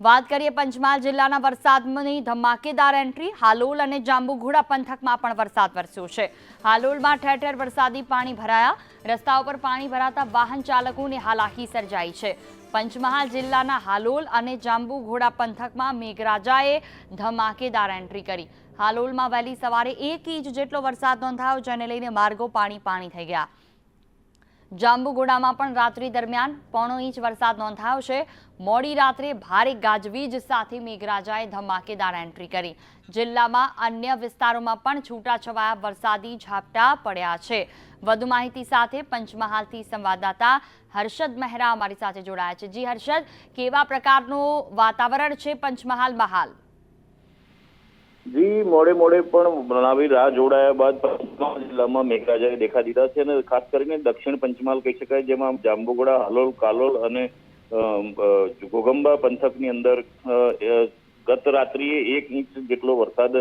વાત કરીએ પંચમહાલ જિલ્લાના વરસાદની ધમાકેદાર એન્ટ્રી, હાલોલ અને જાંબુઘોડા પંથકમાં પણ વરસાદ વરસ્યો છે. હાલોલમાં ઠેર ઠેર વરસાદી પાણી ભરાયા. રસ્તા ઉપર પાણી ભરાતા વાહન ચાલકોને હાલાકી સર્જાઈ છે. પંચમહાલ જિલ્લાના હાલોલ અને જાંબુઘોડા પંથકમાં મેઘરાજાએ ધમાકેદાર એન્ટ્રી કરી. હાલોલમાં વહેલી સવારે એક ઇંચ જેટલો વરસાદ નોંધાયો, જેને લઈને માર્ગો પાણી પાણી થઈ ગયા. જાંબુગોડામાં પણ રાત્રિ દરમિયાન પોણો ઇંચ વરસાદ નોંધાયો છે. મોડી રાત્રે ભારે ગાજવીજ સાથે મેઘરાજાએ ધમાકેદાર એન્ટ્રી કરી. જિલ્લામાં અન્ય વિસ્તારોમાં પણ છૂટાછવાયા વરસાદી ઝાપટા પડ્યા છે. વધુ માહિતી સાથે પંચમહાલથી સંવાદદાતા હર્ષદ મહેરા અમારી સાથે જોડાયા છે. જી હર્ષદ, કેવા પ્રકારનું વાતાવરણ છે પંચમહાલમાં હાલ મોડે મોડે પણ બનાવી રાહ જોડાયા બાદ જિલ્લામાં મેઘરાજાએ દેખા દીધા છે અને ખાસ કરીને દક્ષિણ પંચમહાલ કહી શકાય જેમાં જાંબુગોડા, હાલોલ, કાલોલ અને ગોગંબા પંથકની અંદર ગત રાત્રિએ એક ઇંચ જેટલો વરસાદ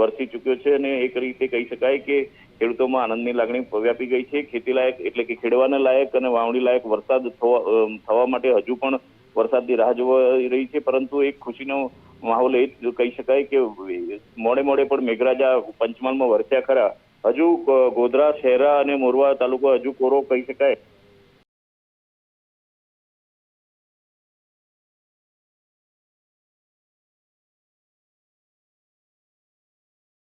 વરસી ચૂક્યો છે અને એક રીતે કહી શકાય કે ખેડૂતોમાં આનંદની લાગણી વ્યાપી ગઈ છે. ખેતી લાયક એટલે કે ખેડવાના લાયક અને વાવણી લાયક વરસાદ થવા માટે હજુ પણ વરસાદની રાહ જોવાઈ રહી છે. પરંતુ એક ખુશીનો માહોલ એ કહી શકાય કે મોડે મોડે પણ મેઘરાજા પંચમહાલમાં વરસ્યા ખરા. હજુ ગોધરા, શહેરા અને મોરવા તાલુકો હજુ કોરો કહી શકાય.